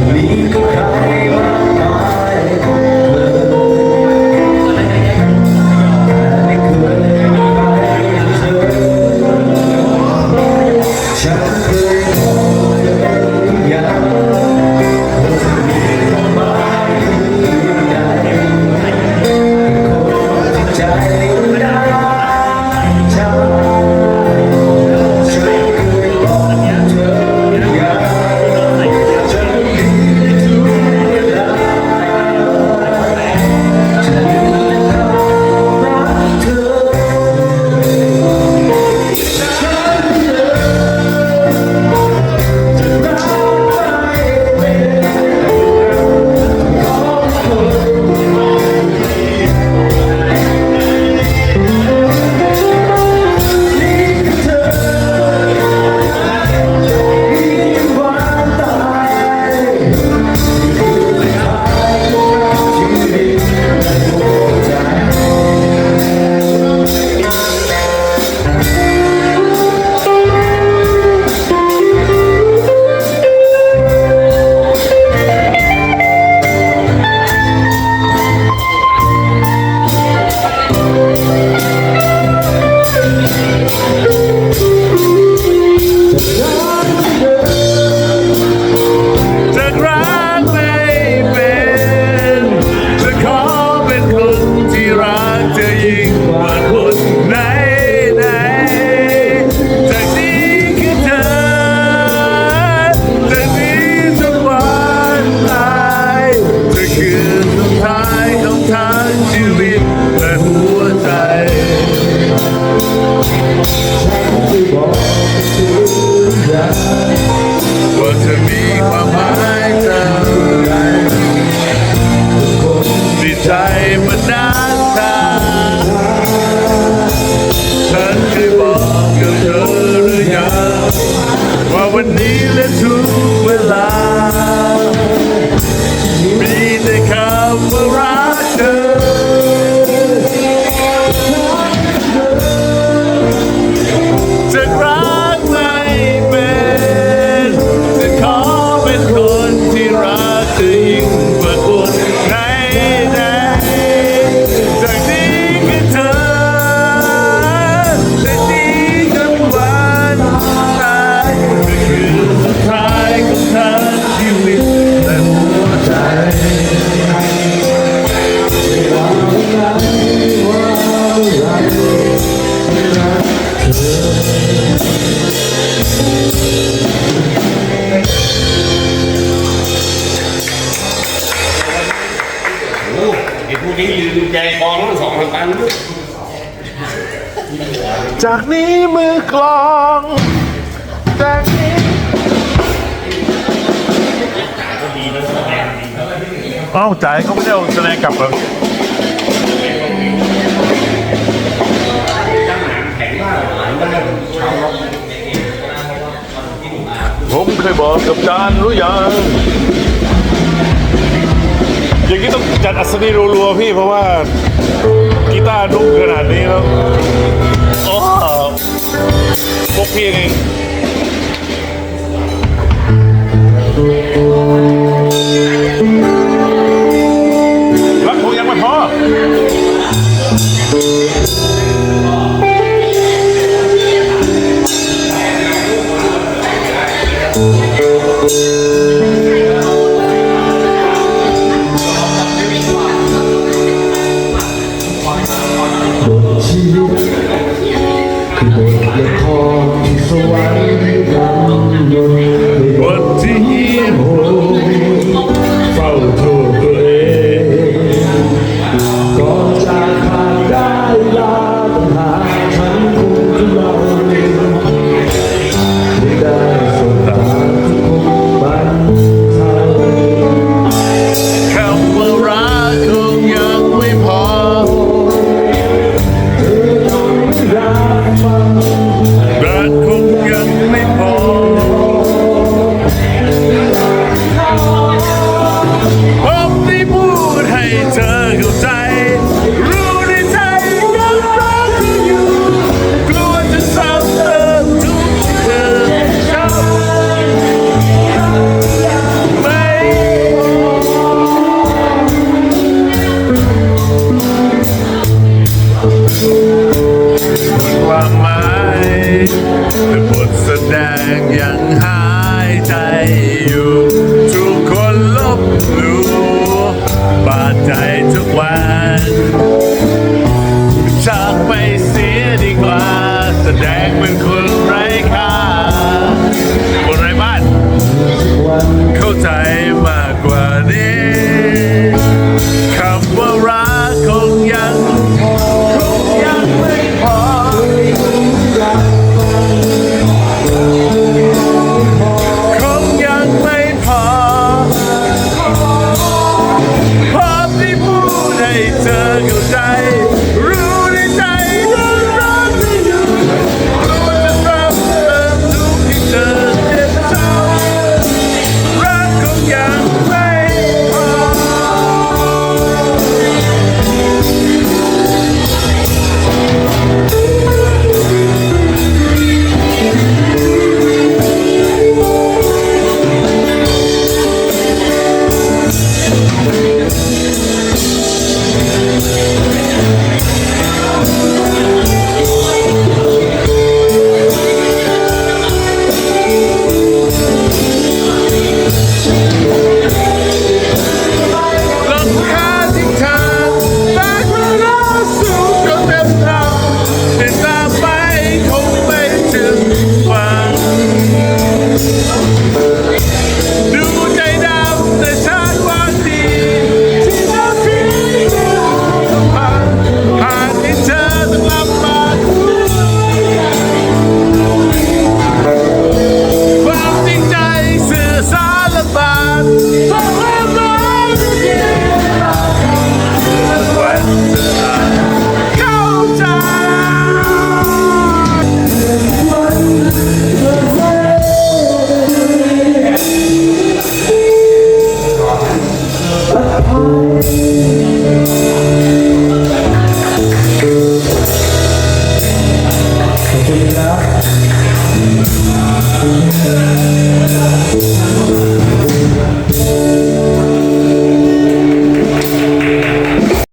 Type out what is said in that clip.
degree นี้ลืมใจกองสองทางกันจากนี้มือกลอง จากนี้เอ้าจ่ายเขาไม่ได้เอาแสดงกลับเหรอผมเคยบอกกับจานหรือยัง จัดอัศนีรัวๆพี่เพราะว่ากีตาร์นุ่มขนาดนี้แล้วโอ้พวกพี่เอง 你的忧